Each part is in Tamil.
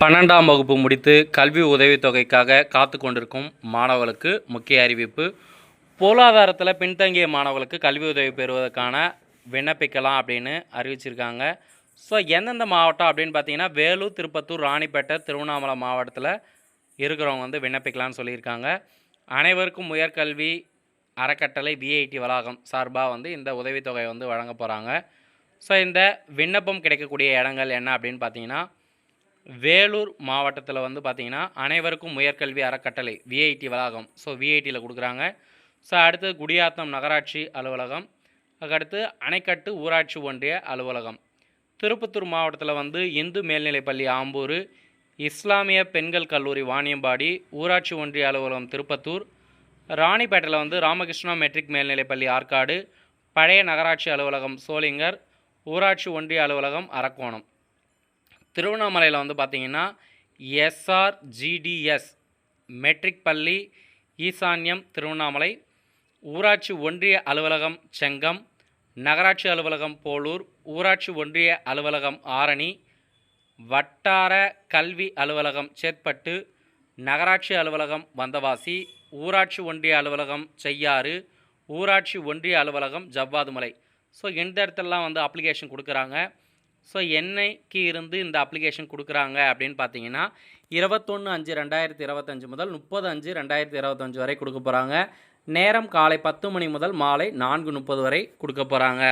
பன்னெண்டாம் வகுப்பு முடித்து கல்வி உதவித்தொகைக்காக காத்து கொண்டிருக்கும் மாணவர்களுக்கு முக்கிய அறிவிப்பு. பொருளாதாரத்தில் பின்தங்கிய மாணவர்களுக்கு கல்வி உதவி பெறுவதற்கான விண்ணப்பிக்கலாம் அப்படின்னு அறிவிச்சிருக்காங்க. ஸோ எந்தெந்த மாவட்டம் அப்படின்னு பார்த்தீங்கன்னா வேலூர் திருப்பத்தூர் ராணிப்பேட்டை திருவண்ணாமலை மாவட்டத்தில் இருக்கிறவங்க வந்து விண்ணப்பிக்கலாம்னு சொல்லியிருக்காங்க. அனைவருக்கும் உயர்கல்வி அறக்கட்டளை விஐடி வளாகம் சார்பாக வந்து இந்த உதவித்தொகை வந்து வழங்க போகிறாங்க ஸோ இந்த விண்ணப்பம் கிடைக்கக்கூடிய இடங்கள் என்ன அப்படின்னு பார்த்தீங்கன்னா வேலூர் மாவட்டத்தில் வந்து பார்த்திங்கன்னா அனைவருக்கும் உயர்கல்வி அறக்கட்டளை விஐடி வளாகம். ஸோ விஐடியில் கொடுக்குறாங்க. ஸோ அடுத்து குடியாத்தம் நகராட்சி அலுவலகம். அதுக்கடுத்து அணைக்கட்டு ஊராட்சி ஒன்றிய அலுவலகம். திருப்பத்தூர் மாவட்டத்தில் வந்து இந்து மேல்நிலைப்பள்ளி ஆம்பூர் இஸ்லாமிய பெண்கள் கல்லூரி வாணியம்பாடி ஊராட்சி ஒன்றிய அலுவலகம் திருப்பத்தூர் ராணிப்பேட்டையில் வந்து ராமகிருஷ்ணா மெட்ரிக் மேல்நிலைப்பள்ளி ஆற்காடு பழைய நகராட்சி அலுவலகம் சோளிங்கர் ஊராட்சி ஒன்றிய அலுவலகம் அரக்கோணம். திருவண்ணாமலையில் வந்து பார்த்தீங்கன்னா எஸ்ஆர்ஜிடிஎஸ் மெட்ரிக் பள்ளி ஈசான்யம் திருவண்ணாமலை ஊராட்சி ஒன்றிய அலுவலகம் செங்கம் நகராட்சி அலுவலகம் போலூர் ஊராட்சி ஒன்றிய அலுவலகம் ஆரணி வட்டார கல்வி அலுவலகம் சேத்பட்டு நகராட்சி அலுவலகம் வந்தவாசி ஊராட்சி ஒன்றிய அலுவலகம் செய்யாறு ஊராட்சி ஒன்றிய அலுவலகம் ஜவ்வாதுமலை ஸோ எந்த இடத்துலலாம் வந்து அப்ளிகேஷன் கொடுக்குறாங்க. ஸோ என்னைக்கு இருந்து இந்த அப்ளிகேஷன் கொடுக்குறாங்க அப்படின்னு பார்த்தீங்கன்னா இருபத்தொன்று அஞ்சு ரெண்டாயிரத்தி இருபத்தஞ்சு முதல் முப்பது அஞ்சு ரெண்டாயிரத்தி இருபத்தஞ்சு வரை கொடுக்க போகிறாங்க நேரம் காலை பத்து மணி முதல் மாலை நான்கு முப்பது வரை கொடுக்க போகிறாங்க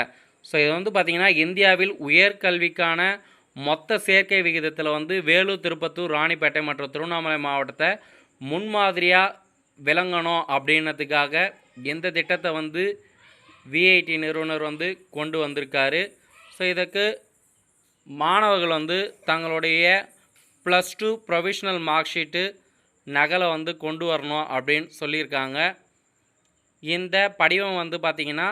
ஸோ இது வந்து பார்த்திங்கன்னா இந்தியாவில் உயர்கல்விக்கான மொத்த சேர்க்கை விகிதத்தில் வந்து வேலூர் திருப்பத்தூர் ராணிப்பேட்டை மற்றும் திருவண்ணாமலை மாவட்டத்தை முன்மாதிரியாக விளங்கணும் அப்படின்னதுக்காக இந்த திட்டத்தை வந்து விஐடி நிறுவனர் வந்து கொண்டு வந்திருக்காரு. ஸோ இதுக்கு மாணவர்கள் வந்து தங்களுடைய plus two provisional mark sheet நகலை வந்து கொண்டு வரணும் அப்படின்னு சொல்லியிருக்காங்க. இந்த படிவம் வந்து பார்த்திங்கன்னா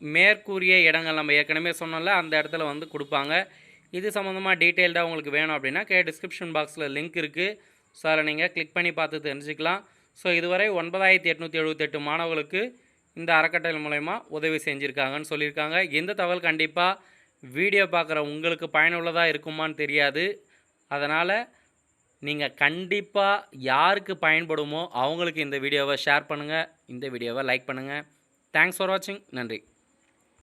மேற்கூறிய இடங்கள் நம்ம ஏற்கனவே சொன்னோம்ல அந்த இடத்துல வந்து கொடுப்பாங்க. இது சம்மந்தமாக டீட்டெயில்டாக உங்களுக்கு வேணும் அப்படின்னா கே டிஸ்கிரிப்ஷன் பாக்ஸில் லிங்க் இருக்குது ஸோ அதில் நீங்கள் கிளிக் பண்ணி பார்த்து தெரிஞ்சுக்கலாம். ஸோ இதுவரை ஒன்பதாயிரத்தி எட்நூற்றி எழுபத்தெட்டு மாணவர்களுக்கு இந்த அறக்கட்டளை மூலயமா உதவி செஞ்சுருக்காங்கன்னு சொல்லியிருக்காங்க. இந்த தகவல் கண்டிப்பாக வீடியோ பார்க்குற உங்களுக்கு பயனுள்ளதாக இருக்குமான்னு தெரியாது. அதனால் நீங்கள் கண்டிப்பாக யாருக்கு பயன்படுமோ அவங்களுக்கு இந்த வீடியோவை ஷேர் பண்ணுங்கள் இந்த வீடியோவை லைக் பண்ணுங்கள் தேங்க்ஸ் ஃபார் வாட்சிங் நன்றி.